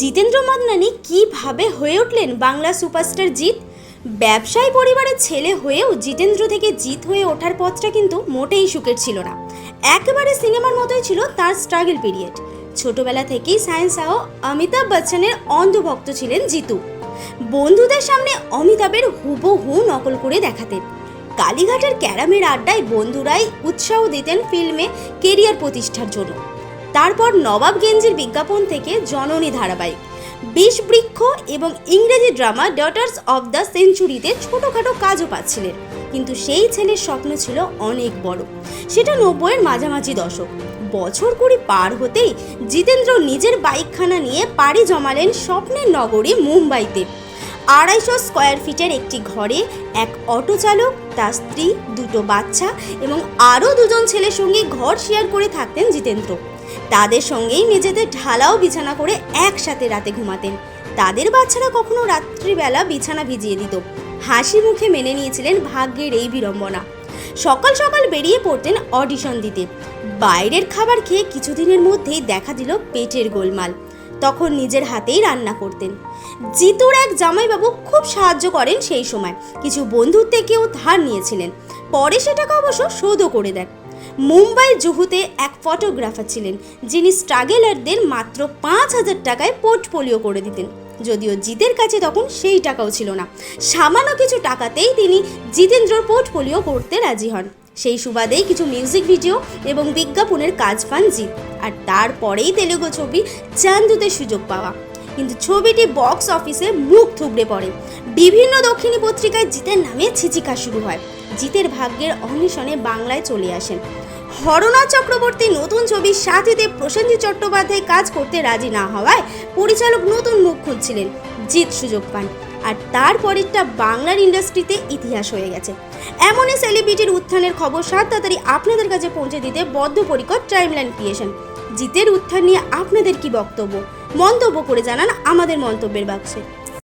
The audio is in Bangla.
জিতেন্দ্র মদনানি কীভাবে হয়ে উঠলেন বাংলা সুপারস্টার জিৎ? ব্যবসায়ী পরিবারের ছেলে হয়েও জিতেন্দ্র থেকে জিৎ হয়ে ওঠার পথটা কিন্তু মোটেই সুখের ছিল না। একেবারে সিনেমার মতোই ছিল তার স্ট্রাগল পিরিয়ড ছোটবেলা থেকেই সায়েন্স সহ অমিতাভ বচ্চনের অন্ধভক্ত ছিলেন জিতু। বন্ধুদের সামনে অমিতাভের হুবহু নকল করে দেখাতেন। কালীঘাটের ক্যারামের আড্ডায় বন্ধুরাই উৎসাহ দিতেন ফিল্মে কেরিয়ার প্রতিষ্ঠার জন্য। তারপর নবাব গেঞ্জির বিজ্ঞাপন থেকে জননী ধারাবাহিক। বিষ বৃক্ষ এবং ইংরেজি ড্রামা ডটার্স অফ দ্য সেঞ্চুরিতে ছোটোখাটো কাজও পাচ্ছিলেন। কিন্তু সেই ছেলের স্বপ্ন ছিল অনেক বড়। সেটা নব্বইয়ের মাঝামাঝি দশক। বছর কুড়ি পার হতেই জিতেন্দ্র নিজের বাইকখানা নিয়ে পাড়ি জমালেন স্বপ্নের নগরী মুম্বাইতে। আড়াইশো স্কোয়ার ফিটের একটি ঘরে এক অটো চালক তার স্ত্রী, দুটো বাচ্চা এবং আরও দুজন ছেলের সঙ্গে ঘর শেয়ার করে থাকতেন জিতেন্দ্র। তাদের সঙ্গেই মেঝেতে ঢালাও বিছানা করে একসাথে রাতে ঘুমাতেন। তাদের বাচ্চারা কখনো রাত্রিবেলা বিছানা ভিজিয়ে দিত। হাসি মুখে মেনে নিয়েছিলেন ভাগ্যের এই বিড়ম্বনা। সকাল সকাল বেরিয়ে পড়তেন অডিশন দিতে। বাইরের খাবার খেয়ে কিছুদিনের মধ্যেই দেখা দিল পেটের গোলমাল। তখন নিজের হাতেই রান্না করতেন। জিতুর এক জামাইবাবু খুব সাহায্য করেন সেই সময়। কিছু বন্ধুর থেকেও ধার নিয়েছিলেন। পরে সেটাকে অবশ্য শোধও করে দেন। মুম্বাই জুহুতে এক ফটোগ্রাফার ছিলেন, যিনি স্ট্রাগেলারদের মাত্র পাঁচ হাজার টাকায় পোর্টফোলিও করে দিতেন। যদিও জিতের কাছে তখন সেই টাকাও ছিল না। সামান্য কিছু টাকাতেই তিনি জিতেন্দ্রর পোর্টফোলিও করতে রাজি হন। সেই সুবাদেই কিছু মিউজিক ভিডিও এবং বিজ্ঞাপনের কাজ পান জিৎ। আর তারপরেই তেলেগু ছবি চান্দুতে সুযোগ পাওয়া। কিন্তু ছবিটি বক্স অফিসে মুখ থুবড়ে পড়ে। বিভিন্ন দক্ষিণী পত্রিকায় জিতের নামে ছিচিকা শুরু হয়। জিতের ভাগ্যের অন্বেষণে বাংলায় চলে আসেন। হরনাথ চক্রবর্তী নতুন ছবির সাথীতে প্রসেনজিৎ চট্টোপাধ্যায় কাজ করতে রাজি না হওয়ায় পরিচালক নতুন মুখ খুঁজছিলেন জিৎ সুযোগ পান। আর তারপরেরটা বাংলার ইন্ডাস্ট্রিতে ইতিহাস হয়ে গেছে। এমনই সেলিব্রিটির উত্থানের খবর সাত তাড়াতাড়ি আপনাদের কাছে পৌঁছে দিতে বদ্ধপরিকর টাইমলাইন ক্রিয়েশন জিতের উত্থান নিয়ে আপনাদের কি বক্তব্য? মন্তব্য করে জানান আমাদের মন্তব্যের বাক্সে।